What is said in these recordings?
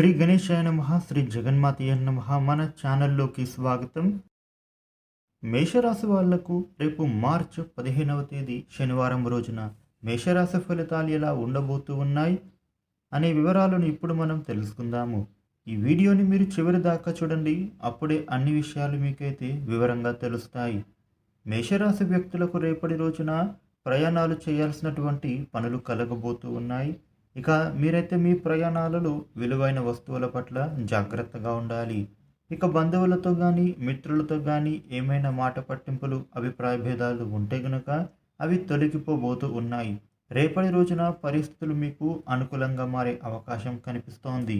శ్రీ గణేశాయ నమ శ్రీ జగన్మాతయ్య నమ మన ఛానల్లోకి స్వాగతం. మేషరాశి వాళ్ళకు రేపు మార్చ్ పదిహేనవ తేదీ శనివారం రోజున మేషరాశి ఫలితాలు ఎలా ఉండబోతూ ఉన్నాయి అనే వివరాలను ఇప్పుడు మనం తెలుసుకుందాము. ఈ వీడియోని మీరు చివరి దాకా చూడండి అప్పుడే అన్ని విషయాలు మీకైతే వివరంగా తెలుస్తాయి. మేషరాశి వ్యక్తులకు రేపటి రోజున ప్రయాణాలు చేయాల్సినటువంటి పనులు కలగబోతూ ఉన్నాయి. ఇక మీరైతే మీ ప్రయాణాలలో విలువైన వస్తువుల పట్ల జాగ్రత్తగా ఉండాలి. ఇక బంధువులతో కానీ మిత్రులతో కానీ ఏమైనా మాట పట్టింపులు అభిప్రాయ భేదాలు ఉంటే గనక అవి తొలగిపోబోతూ ఉన్నాయి. రేపటి రోజున పరిస్థితులు మీకు అనుకూలంగా మారే అవకాశం కనిపిస్తోంది.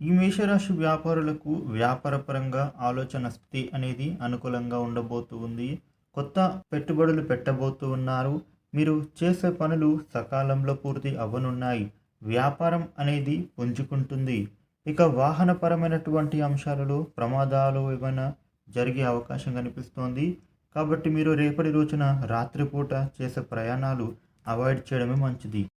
ఈ మేషరాశి వ్యాపారులకు వ్యాపారపరంగా ఆలోచన స్థితి అనేది అనుకూలంగా ఉండబోతూ ఉంది. కొత్త పెట్టుబడులు పెట్టబోతూ ఉన్నారు. మీరు చేసే పనులు సకాలంలో పూర్తి అవ్వనున్నాయి. వ్యాపారం అనేది పుంజుకుంటుంది. ఇక వాహనపరమైనటువంటి అంశాలలో ప్రమాదాలు ఏమైనా జరిగే అవకాశం కనిపిస్తోంది. కాబట్టి మీరు రేపటి రోజున రాత్రిపూట చేసే ప్రయాణాలు అవాయిడ్ చేయడమే మంచిది.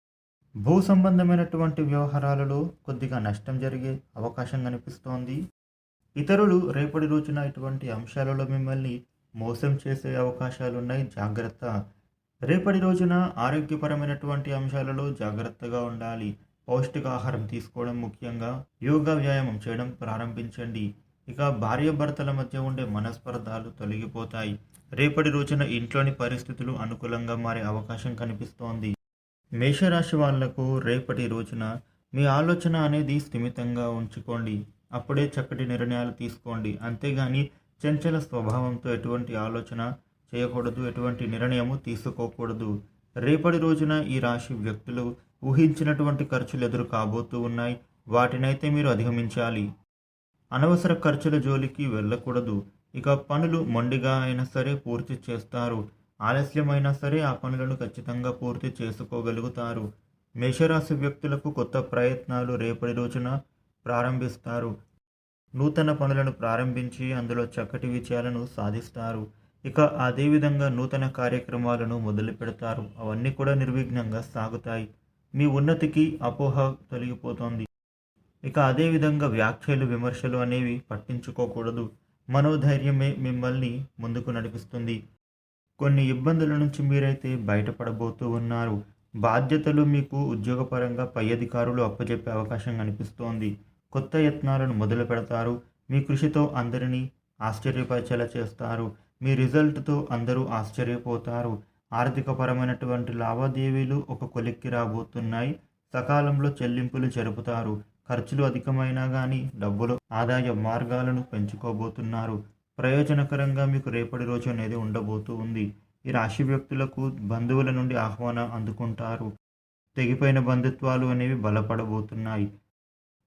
భూ సంబంధమైనటువంటి వ్యవహారాలలో కొద్దిగా నష్టం జరిగే అవకాశం కనిపిస్తోంది. ఇతరులు రేపటి రోజున ఇటువంటి అంశాలలో మిమ్మల్ని మోసం చేసే అవకాశాలు ఉన్నాయి జాగ్రత్త. రేపటి రోజున ఆరోగ్యపరమైనటువంటి అంశాలలో జాగ్రత్తగా ఉండాలి. పౌష్టికాహారం తీసుకోవడం ముఖ్యంగా యోగా వ్యాయామం చేయడం ప్రారంభించండి. ఇక భార్యాభర్తల మధ్య ఉండే మనస్పర్ధాలు తొలగిపోతాయి. రేపటి రోజున ఇంట్లోని పరిస్థితులు అనుకూలంగా మారే అవకాశం కనిపిస్తోంది. మేషరాశి వాళ్ళకు రేపటి రోజున మీ ఆలోచన అనేది స్థిమితంగా ఉంచుకోండి. అప్పుడే చక్కటి నిర్ణయాలు తీసుకోండి. అంతేగాని చంచల స్వభావంతో ఎటువంటి ఆలోచన చేయకూడదు ఎటువంటి నిర్ణయము తీసుకోకూడదు. రేపటి రోజున ఈ రాశి వ్యక్తులు ఊహించినటువంటి ఖర్చులు ఎదురు కాబోతూ ఉన్నాయి. వాటినైతే మీరు అధిగమించాలి. అనవసర ఖర్చుల జోలికి వెళ్ళకూడదు. ఇక పనులు మొండిగా అయినా సరే పూర్తి చేస్తారు. ఆలస్యమైనా సరే ఆ పనులను ఖచ్చితంగా పూర్తి చేసుకోగలుగుతారు. మేషరాశి వ్యక్తులకు కొత్త ప్రయత్నాలు రేపటి రోజున ప్రారంభిస్తారు. నూతన పనులను ప్రారంభించి అందులో చక్కటి విజయాలను సాధిస్తారు. ఇక అదేవిధంగా నూతన కార్యక్రమాలను మొదలు పెడతారు అవన్నీ కూడా నిర్విఘ్నంగా సాగుతాయి. మీ ఉన్నతికి అపోహ తొలగిపోతోంది. ఇక అదేవిధంగా వ్యాఖ్యలు విమర్శలు అనేవి పట్టించుకోకూడదు. మనోధైర్యమే మిమ్మల్ని ముందుకు నడిపిస్తుంది. కొన్ని ఇబ్బందుల నుంచి మీరైతే బయటపడబోతూ ఉన్నారు. బాధ్యతలు మీకు ఉద్యోగపరంగా పై అధికారులు అప్పచెప్పే అవకాశం కనిపిస్తోంది. కొత్త యత్నాలను మొదలు పెడతారు మీ కృషితో అందరినీ ఆశ్చర్యపరిచేలా చేస్తారు. మీ రిజల్ట్తో అందరూ ఆశ్చర్యపోతారు. ఆర్థికపరమైనటువంటి లావాదేవీలు ఒక కొలిక్కి రాబోతున్నాయి. సకాలంలో చెల్లింపులు జరుపుతారు. ఖర్చులు అధికమైనా కానీ డబ్బులు ఆదాయ మార్గాలను పెంచుకోబోతున్నారు. ప్రయోజనకరంగా మీకు రేపటి రోజు అనేది ఉండబోతూ ఉంది. ఈ రాశి వ్యక్తులకు బంధువుల నుండి ఆహ్వానం అందుకుంటారు. తెగిపోయిన బంధుత్వాలు అనేవి బలపడబోతున్నాయి.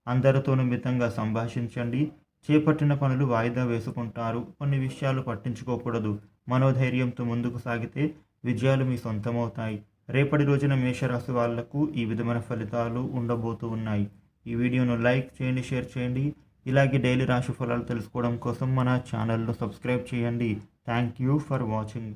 అందరితోనూ మితంగా సంభాషించండి. చేపట్టిన పనులు వాయిదా వేసుకుంటారు. కొన్ని విషయాలు పట్టించుకోకూడదు. మనోధైర్యంతో ముందుకు సాగితే విజయాలు మీ సొంతమవుతాయి. రేపటి రోజున మేషరాశి వాళ్ళకు ఈ విధమైన ఫలితాలు ఉండబోతూ ఉన్నాయి. ఈ వీడియోను లైక్ చేయండి షేర్ చేయండి. ఇలాగే డైలీ రాశి ఫలాలు తెలుసుకోవడం కోసం మన ఛానల్ను సబ్స్క్రైబ్ చేయండి. Thank you for watching.